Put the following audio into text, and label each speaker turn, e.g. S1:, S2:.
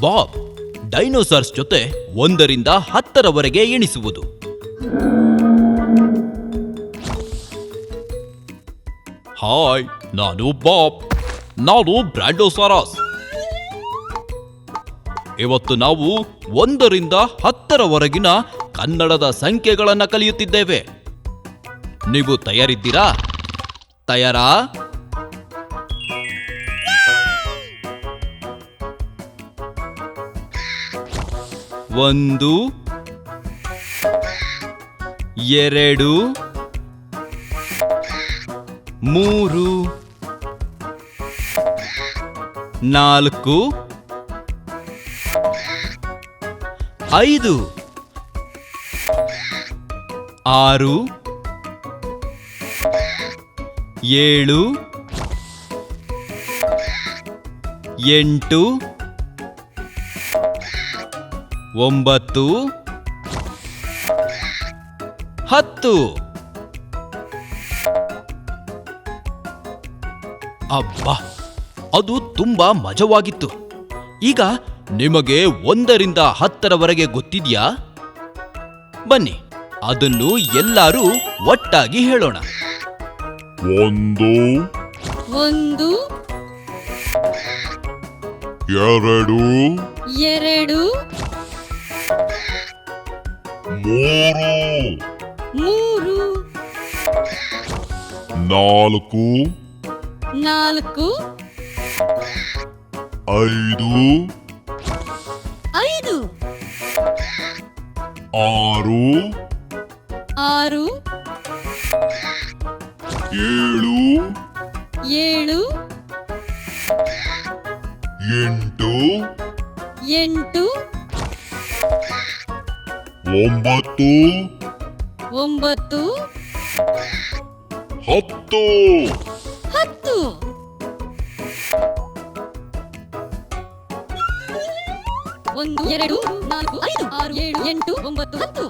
S1: Bob dinosaurs ಜೊತೆ ಒಂದರಿಂದ ಹತ್ತರವರೆಗೆ ಎಣಿಸುವುದು. Hi, ನಾನು ಬಾಬ್. ನಾನು ಬ್ರಾಂಡೋಸಾರಸ್. ಇವತ್ತು ನಾವು ಒಂದರಿಂದ ಹತ್ತರವರೆಗಿನ ಕನ್ನಡದ ಸಂಖ್ಯೆಗಳನ್ನು ಕಲಿಯುತ್ತಿದ್ದೇವೆ. ನೀವು ತಯಾರಿದ್ದೀರಾ? ತಯಾರಾ? ಒಂದು ಎರಡು ಮೂರು ನಾಲ್ಕು ಐದು ಆರು ಏಳು ಎಂಟು ಒಂಬತ್ತು ಹತ್ತು. ಅಬ್ಬಾ ಅದು ತುಂಬಾ ಮಜವಾಗಿತ್ತು. ಈಗ ನಿಮಗೆ ಒಂದರಿಂದ ಹತ್ತರವರೆಗೆ ಗೊತ್ತಿದ್ಯಾ? ಬನ್ನಿ ಅದನ್ನು ಎಲ್ಲರೂ ಒಟ್ಟಾಗಿ ಹೇಳೋಣ.
S2: ಒಂದು
S3: ಒಂದು
S2: ಎರಡು
S3: ಎರಡು
S2: ಮೂರು
S3: ಮೂರು
S2: ನಾಲ್ಕು
S3: ನಾಲ್ಕು
S2: ಐದು
S3: ಐದು
S2: ಆರು
S3: ಆರು
S2: ಏಳು
S3: ಏಳು
S2: ಎಂಟು
S3: ಎಂಟು
S2: ಒಂಬತ್ತು
S3: ಒಂಬತ್ತು
S2: ಹತ್ತು
S3: ಹತ್ತು ಒಂದು ಎರಡು ನಾಲ್ಕು ಐದು ಆರು ಏಳು ಎಂಟು ಒಂಬತ್ತು ಹತ್ತು